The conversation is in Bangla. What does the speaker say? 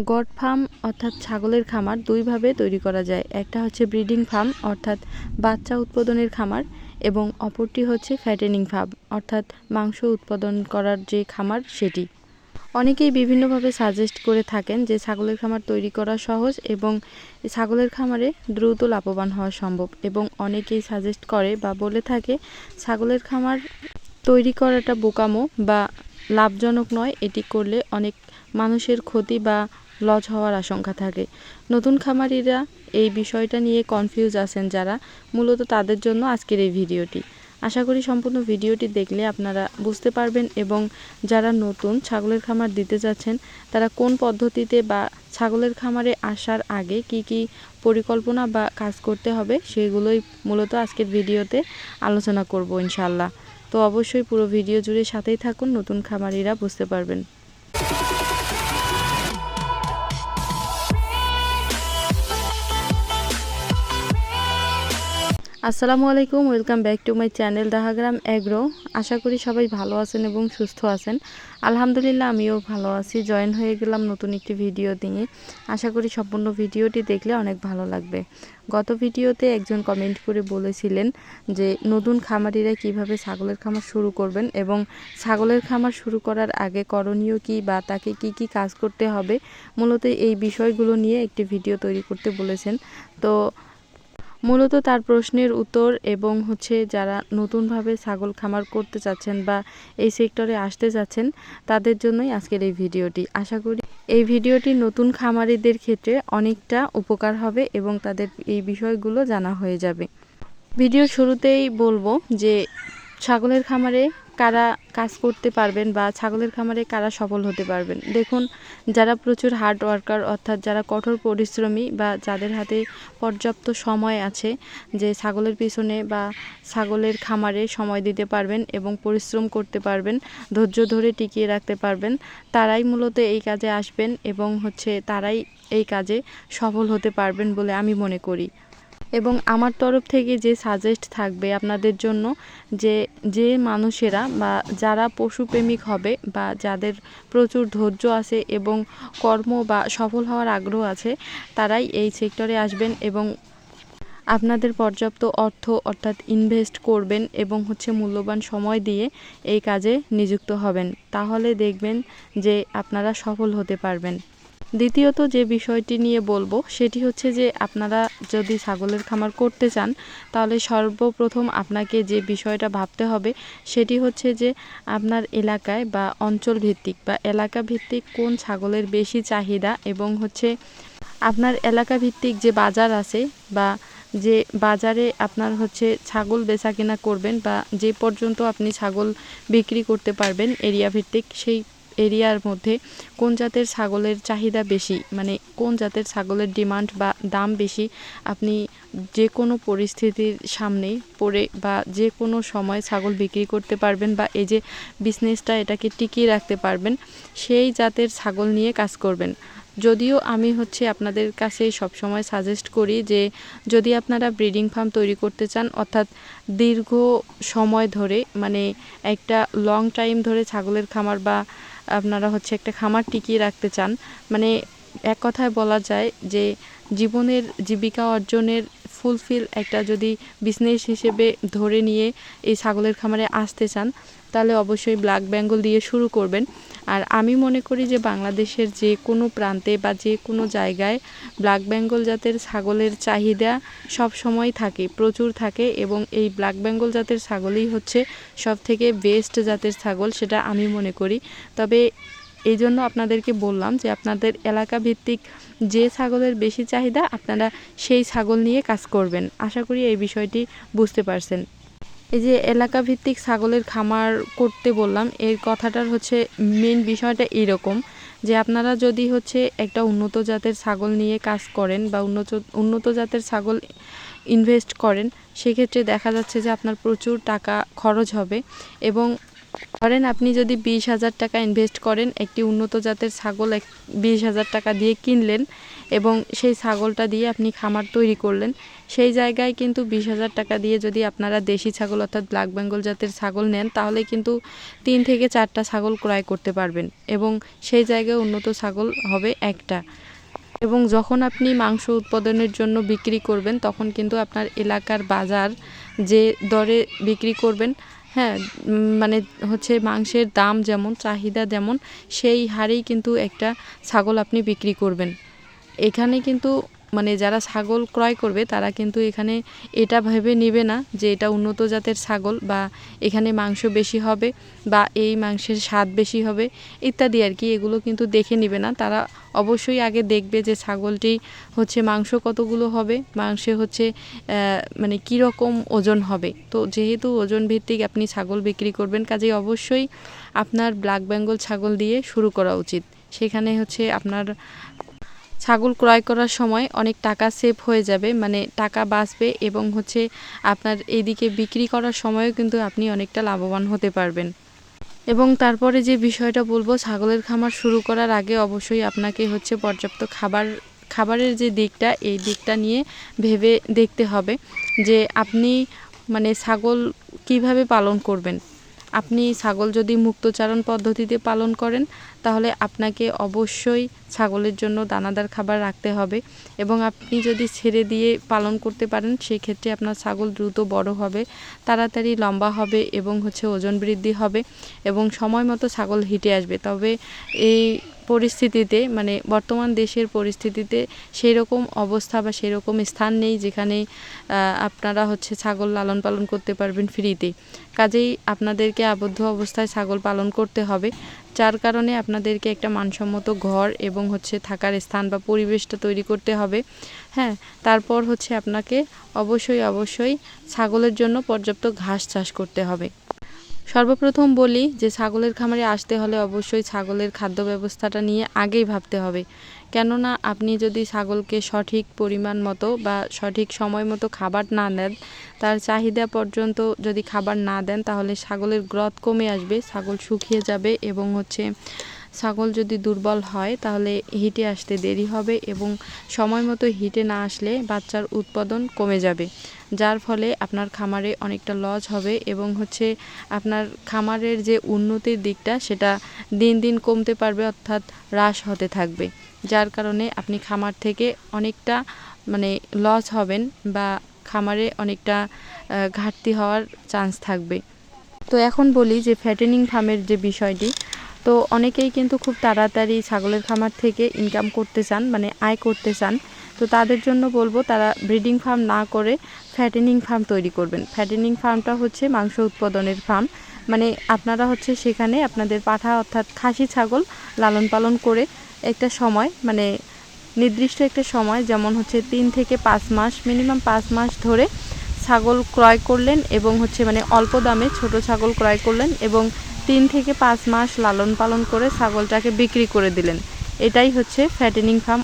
গড ফার্ম অর্থাৎ ছাগলের খামার দুইভাবে তৈরি করা যায়। একটা হচ্ছে ব্রিডিং ফার্ম, অর্থাৎ বাচ্চা উৎপাদনের খামার, এবং অপরটি হচ্ছে ফ্যাটেনিং ফার্ম, অর্থাৎ মাংস উৎপাদন করার যে খামার সেটি। অনেকেই বিভিন্নভাবে সাজেস্ট করে থাকেন যে ছাগলের খামার তৈরি করা সহজ এবং ছাগলের খামারে দ্রুত লাভবান হওয়া সম্ভব, এবং অনেকেই সাজেস্ট করে বা বলে থাকে, ছাগলের খামার তৈরি করাটা বোকামো বা লাভজনক নয়, এটি করলে অনেক মানুষের ক্ষতি বা লজ হওয়ার আশঙ্কা থাকে। নতুন খামারিরা এই বিষয়টা নিয়ে কনফিউজ আছেন যারা, মূলত তাদের জন্য আজকের এই ভিডিওটি। আশা করি সম্পূর্ণ ভিডিওটি দেখলে আপনারা বুঝতে পারবেন এবং যারা নতুন ছাগলের খামার দিতে যাচ্ছেন, তারা কোন পদ্ধতিতে বা ছাগলের খামারে আসার আগে কি কি পরিকল্পনা বা কাজ করতে হবে, সেগুলোই মূলত আজকের ভিডিওতে আলোচনা করব ইনশাল্লাহ তো অবশ্যই পুরো ভিডিও জুড়ে সাথেই থাকুন, নতুন খামারিরা বুঝতে পারবেন। আসসালামু আলাইকুম, welcome back to my channel Dahagram agro আশা করি সবাই ভালো আছেন এবং সুস্থ আছেন। আলহামদুলিল্লাহ, আমিও ভালো আছি। জয়েন হয়ে গেলাম নতুন একটি ভিডিও দিয়ে আশা করি সম্পূর্ণ ভিডিওটি দেখলে অনেক ভালো লাগবে। গত ভিডিওতে একজন কমেন্ট করে বলেছিলেন যে, নতুন খামারিরা কীভাবে ছাগলের খামার শুরু করবেন এবং ছাগলের খামার শুরু করার আগে করণীয় কি বা তাকে কি কি কাজ করতে হবে, মূলত এই বিষয়গুলো নিয়ে একটি ভিডিও তৈরি করতে বলেছেন। তো মূলত তার প্রশ্নের উত্তর এবং হচ্ছে যারা নতুনভাবে ছাগল খামার করতে চাচ্ছেন বা এই সেক্টরে আসতে চাচ্ছেন, তাদের জন্যই আজকের এই ভিডিওটি। আশা করি এই ভিডিওটি নতুন খামারিদের ক্ষেত্রে অনেকটা উপকার হবে এবং তাদের এই বিষয়গুলো জানা হয়ে যাবে। ভিডিও শুরুতেই বলব যে ছাগলের খামারে কারা কাজ করতে পারবেন বা ছাগলের খামারে কারা সফল হতে পারবেন? দেখুন, যারা প্রচুর হার্ড ওয়ার্কার অর্থাৎ যারা কঠোর পরিশ্রমী বা যাদের হাতে পর্যাপ্ত সময় আছে যে ছাগলের পিছনে বা ছাগলের খামারে সময় দিতে পারবেন এবং পরিশ্রম করতে পারবেন, ধৈর্য ধরে টিকিয়ে রাখতে পারবেন, তারাই মূলত এই কাজে আসবেন এবং হচ্ছে তারাই এই কাজে সফল হতে পারবেন বলে আমি মনে করি। এবং আমার তরফ থেকে যে সাজেস্ট থাকবে আপনাদের জন্য যে যে মানুষেরা বা যারা পশুপ্রেমিক হবে বা যাদের প্রচুর ধৈর্য আছে এবং কর্ম বা সফল হওয়ার আগ্রহ আছে, তারাই এই সেক্টরে আসবেন এবং আপনাদের পর্যাপ্ত অর্থ অর্থাৎ ইনভেস্ট করবেন এবং হচ্ছে মূল্যবান সময় দিয়ে এই কাজে নিযুক্ত হবেন। তাহলে দেখবেন যে আপনারা সফল হতে পারবেন। দ্বিতীয়ত যে বিষয়টি নিয়ে বলব, সেটি হচ্ছে যে আপনারা যদি ছাগলের খামার করতে চান, তাহলে সর্বপ্রথম আপনাকে যে বিষয়টা ভাবতে হবে, সেটি হচ্ছে যে আপনার এলাকায় বা অঞ্চল ভিত্তিক বা এলাকা ভিত্তিক কোন ছাগলের বেশি চাহিদা এবং হচ্ছে আপনার এলাকা ভিত্তিক যে বাজার আছে বা যে বাজারে আপনার হচ্ছে ছাগল বেচা কেনা করবেন বা যে পর্যন্ত আপনি ছাগল বিক্রি করতে পারবেন এরিয়া ভিত্তিক সেই এরিয়ার মধ্যে কোন জাতের ছাগলের চাহিদা বেশি? মানে কোন জাতের ছাগলের ডিমান্ড বা দাম বেশি? আপনি যে কোনো পরিস্থিতির সামনে পড়ে বা যে কোনো সময় ছাগল বিক্রি করতে পারবেন বা এই যে বিজনেসটা এটাকে টিকিয়ে রাখতে পারবেন, সেই জাতের ছাগল নিয়ে কাজ করবেন। যদিও আমি হচ্ছে আপনাদের কাছে সবসময় সাজেস্ট করি যে যদি আপনারা ব্রিডিং ফার্ম তৈরি করতে চান, অর্থাৎ দীর্ঘ সময় ধরে মানে একটা লং টাইম ধরে ছাগলের খামার বা আপনারা হচ্ছে একটা খামার টিকিয়ে রাখতে চান। মানে এক কথায় বলা যায় যে জীবনের জীবিকা অর্জনের ফুলফিল একটা যদি বিজনেস হিসেবে ধরে নিয়ে এই ছাগলের খামারে আসতে চান, তাহলে অবশ্যই ব্ল্যাক বেঙ্গল দিয়ে শুরু করবেন। আর আমি মনে করি যে বাংলাদেশের যে কোনো প্রান্তে বা যে কোনো জায়গায় ব্ল্যাক বেঙ্গল জাতের ছাগলের চাহিদা সব সময় থাকে, প্রচুর থাকে এবং এই ব্ল্যাক বেঙ্গল জাতের ছাগলই হচ্ছে সব থেকে বেস্ট জাতের ছাগল, সেটা আমি মনে করি। তবে এই জন্য আপনাদেরকে বললাম যে আপনাদের এলাকা ভিত্তিক যে ছাগলের বেশি চাহিদা, আপনারা সেই ছাগল নিয়ে কাজ করবেন। আশা করি এই বিষয়টি বুঝতে পারছেন। এই যে এলাকা ভিত্তিক ছাগলের খামার করতে বললাম, এর কথাটার হচ্ছে মেন বিষয়টা এরকম যে আপনারা যদি হচ্ছে একটা উন্নত জাতের ছাগল নিয়ে কাজ করেন বা উন্নত উন্নত জাতের ছাগল ইনভেস্ট করেন, সেক্ষেত্রে দেখা যাচ্ছে যে আপনার প্রচুর টাকা খরচ হবে এবং ধরেন আপনি যদি বিশ হাজার টাকা ইনভেস্ট করেন, একটি উন্নত জাতের ছাগল এক, বিশ হাজার টাকা দিয়ে কিনলেন এবং সেই ছাগলটা দিয়ে আপনি খামার তৈরি করলেন, সেই জায়গায় কিন্তু বিশ হাজার টাকা দিয়ে যদি আপনারা দেশি ছাগল অর্থাৎ ব্ল্যাক বেঙ্গল জাতের ছাগল নেন, তাহলে কিন্তু তিন থেকে চারটা ছাগল ক্রয় করতে পারবেন এবং সেই জায়গায় উন্নত ছাগল হবে একটা। এবং যখন আপনি মাংস উৎপাদনের জন্য বিক্রি করবেন, তখন কিন্তু আপনার এলাকার বাজার যে দরে বিক্রি করবেন হ্যাঁ মানে হচ্ছে মাংসের দাম যেমন, চাহিদা যেমন, সেই হারেই কিন্তু একটা ছাগল আপনি বিক্রি করবেন। এখানে কিন্তু মানে যারা ছাগল ক্রয় করবে, তারা কিন্তু এখানে এটা ভেবে নেবে না যে এটা উন্নত জাতের ছাগল বা এখানে মাংস বেশি হবে বা এই মাংসের স্বাদ বেশি হবে, ইত্যাদি আর কি। এগুলো কিন্তু দেখে নেবে না। তারা অবশ্যই আগে দেখবে যে ছাগলটি হচ্ছে মাংস কতগুলো হবে, মাংসে হচ্ছে মানে কী রকম ওজন হবে। তো যেহেতু ওজন ভিত্তিক আপনি ছাগল বিক্রি করবেন, কাজেই অবশ্যই আপনার ব্ল্যাক বেঙ্গল ছাগল দিয়ে শুরু করা উচিত। সেখানে হচ্ছে আপনার ছাগল ক্রয় করার সময় অনেক টাকা সেভ হয়ে যাবে মানে টাকা বাঁচবে এবং হচ্ছে আপনার এইদিকে বিক্রি করার সময়ও কিন্তু আপনি অনেকটা লাভবান হতে পারবেন। এবং তারপরে যে বিষয়টা বলব, ছাগলের খামার শুরু করার আগে অবশ্যই আপনাকে হচ্ছে পর্যাপ্ত খাবার, খাবারের যে দিকটা, এই দিকটা নিয়ে ভেবে দেখতে হবে যে আপনি মানে ছাগল কীভাবে পালন করবেন। আপনি ছাগল যদি মুক্তচারণ পদ্ধতিতে পালন করেন, তাহলে আপনাকে অবশ্যই ছাগলের জন্য দানাদার খাবার রাখতে হবে এবং আপনি যদি ছেড়ে দিয়ে পালন করতে পারেন সেই ক্ষেত্রে আপনার ছাগল দ্রুত বড় হবে, তাড়াতাড়ি লম্বা হবে এবং হচ্ছে ওজন বৃদ্ধি হবে এবং সময় মতো ছাগল হিটে আসবে। তবে এই পরিস্থিতিতে মানে বর্তমান দেশের পরিস্থিতিতে সেই রকম অবস্থা বা সেই রকম স্থান নেই যেখানে আপনারা হচ্ছে ছাগল লালন পালন করতে পারবেন ফ্রিতে। কাজেই আপনাদেরকে আবদ্ধ অবস্থায় ছাগল পালন করতে হবে, যার কারণে আপনাদেরকে একটা মানসম্মত ঘর এবং হচ্ছে থাকার স্থান বা পরিবেশটা তৈরি করতে হবে। হ্যাঁ তারপর হচ্ছে আপনাকে অবশ্যই অবশ্যই ছাগলের জন্য পর্যাপ্ত ঘাস চাষ করতে হবে। সর্বপ্রথম বলি যে ছাগলের খামারে আসতে হলে অবশ্যই ছাগলের খাদ্য ব্যবস্থাটা নিয়ে আগেই ভাবতে হবে। কেননা আপনি যদি ছাগলকে সঠিক পরিমাণ মতো বা সঠিক সময় মতো খাবার না দেন, তার চাহিদা পর্যন্ত যদি খাবার না দেন, তাহলে ছাগলের গ্রথ কমে আসবে, ছাগল শুকিয়ে যাবে এবং হচ্ছে ছাগল যদি দুর্বল হয়, তাহলে হিটে আসতে দেরি হবে এবং সময় মতো হিটে না আসলে বাচ্চার উৎপাদন কমে যাবে। যার ফলে আপনার খামারে অনেকটা লস হবে এবং হচ্ছে আপনার খামারের যে উন্নতির দিকটা, সেটা দিন দিন কমতে পারবে, অর্থাৎ হ্রাস হতে থাকবে। যার কারণে আপনি খামার থেকে অনেকটা মানে লস হবেন বা খামারে অনেকটা ঘাটতি হওয়ার চান্স থাকবে। তো এখন বলি যে, ফ্যাটেনিং ফার্মের যে বিষয়টি তো অনেকেই কিন্তু খুব তাড়াতাড়ি ছাগলের খামার থেকে ইনকাম করতে চান মানে আয় করতে চান। তো তাদের জন্য বলব, তারা ব্রিডিং ফার্ম না করে ফ্যাটেনিং ফার্ম তৈরি করবেন। ফ্যাটেনিং ফার্মটা হচ্ছে মাংস উৎপাদনের ফার্ম মানে আপনারা হচ্ছে সেখানে আপনাদের পাঠা অর্থাৎ খাসি ছাগল লালন পালন করে একটা সময় মানে নির্দিষ্ট একটা সময়, যেমন হচ্ছে তিন থেকে পাঁচ মাস মিনিমাম পাঁচ মাস ধরে ছাগল ক্রয় করলেন এবং হচ্ছে মানে অল্প দামে ছোট ছাগল ক্রয় করলেন এবং তিন থেকে পাঁচ মাস লালন পালন করে ছাগলটাকে বিক্রি করে দিলেন। এটাই হচ্ছে ফ্যাটেনিং ফার্ম